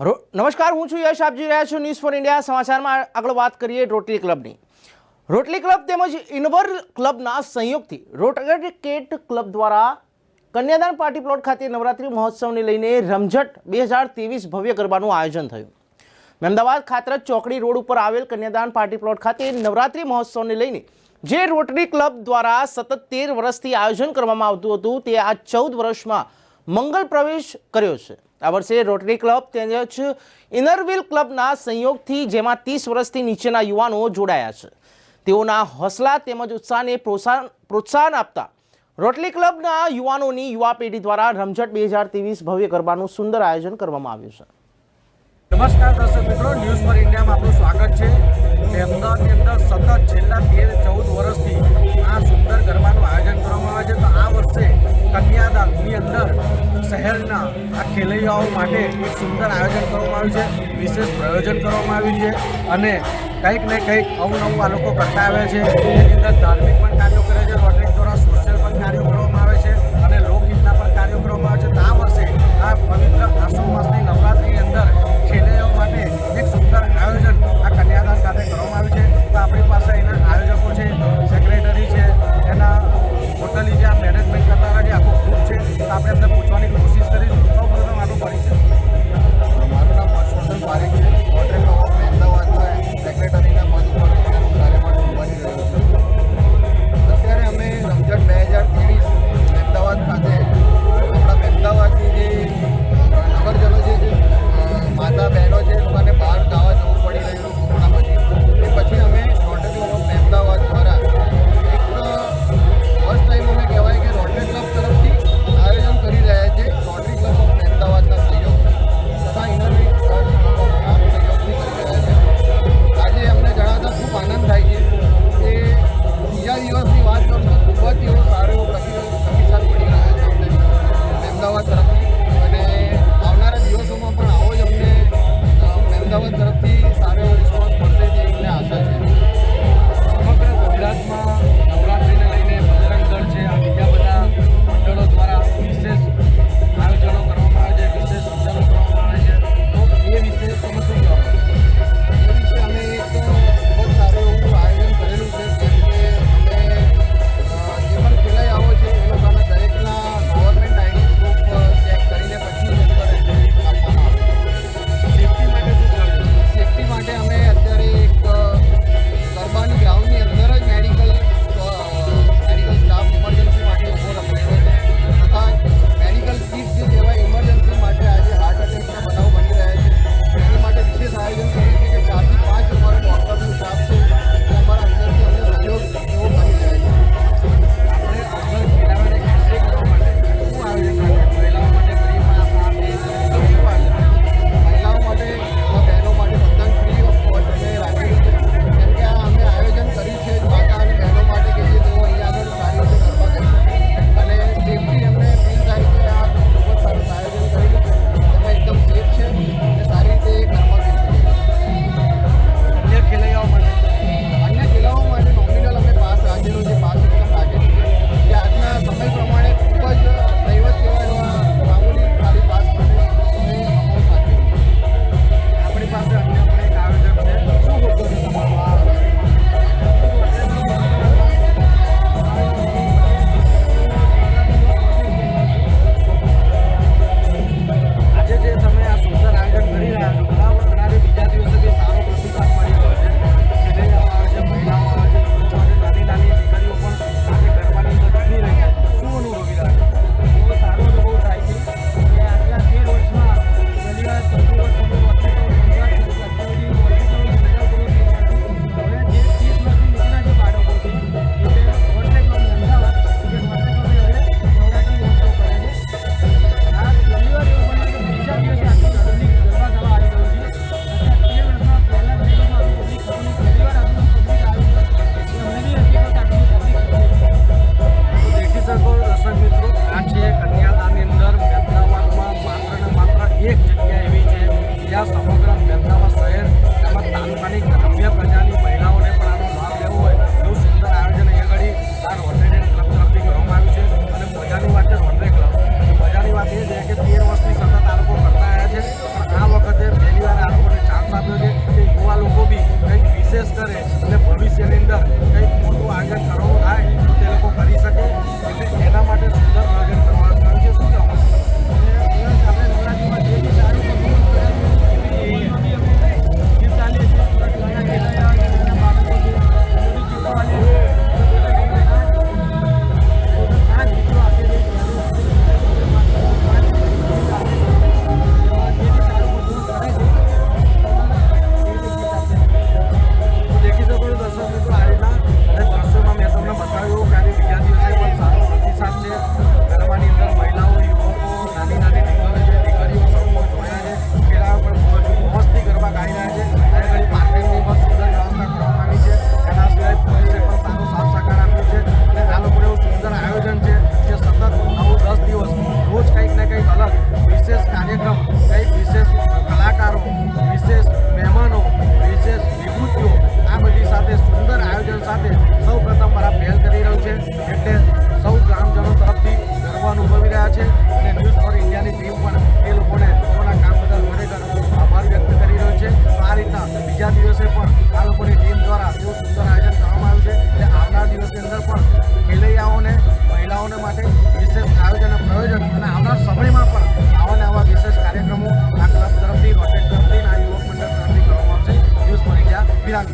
નમસ્કાર, હું છું યશ, આપ જોઈ રહ્યા છો ન્યૂઝ ફોર ઇન્ડિયા સમાચારમાં આગળ વાત કરીએ રોટરી ક્લબની. રોટરી ક્લબ તેમજ ઇનવર ક્લબના સંયોગથી રોટરી કેટ ક્લબ દ્વારા કન્યાદાન પાર્ટી પ્લોટ ખાતે નવરાત્રિ મહોત્સવને લઈને રમઝટ બે હજાર ત્રેવીસ ભવ્ય ગરબાનું આયોજન થયું. અમદાવાદ ખાતરજ ચોકડી રોડ ઉપર આવેલ કન્યાદાન પાર્ટી પ્લોટ ખાતે નવરાત્રિ મહોત્સવને લઈને જે રોટરી ક્લબ દ્વારા સતત તેર વર્ષથી આયોજન કરવામાં આવતું હતું, તે આ ચૌદ વર્ષમાં મંગલ પ્રવેશ કર્યો છે. આ વર્ષે રોટરી ક્લબ તેમજ ઇનરવિલ ક્લબના સંયોગથી જેમાં ત્રીસ વર્ષથી નીચેના યુવાનો જોડાયા છે. તેઓના હોસલા તેમજ ઉત્સાહને પ્રોત્સાહન પ્રોત્સાહન આપતા રોટરી ક્લબના યુવાનોની યુવા પેઢી દ્વારા રમઝટ બે હજાર ત્રેવીસ ભવ્ય ગરબાનું સુંદર આયોજન કરવામાં આવ્યું છે. નમસ્કાર દર્શક મિત્રો, ન્યૂઝ ફોર ઇન્ડિયામાં આપનું સ્વાગત છે. એક સુંદર આયોજન કરવામાં આવ્યું છે, વિશેષ પ્રયોજન કરવામાં આવ્યું છે અને કંઈક ને કંઈક અવનવું આ લોકો કરતા આવે છે. એની અંદર ધાર્મિક પણ કાર્યો કરે છે, રોટરી દ્વારા સોશિયલ પણ કાર્યો વિશેષ આયોજન પ્રયોજન અને આવનાર સમયમાં પણ આવા ને આવા વિશેષ કાર્યક્રમો આ ક્લબ તરફથી હોટેલ તરફથી આ યુવક મંડળ તરફથી કરવામાં આવશે. ન્યૂઝ મળી ગયા વિરાંગ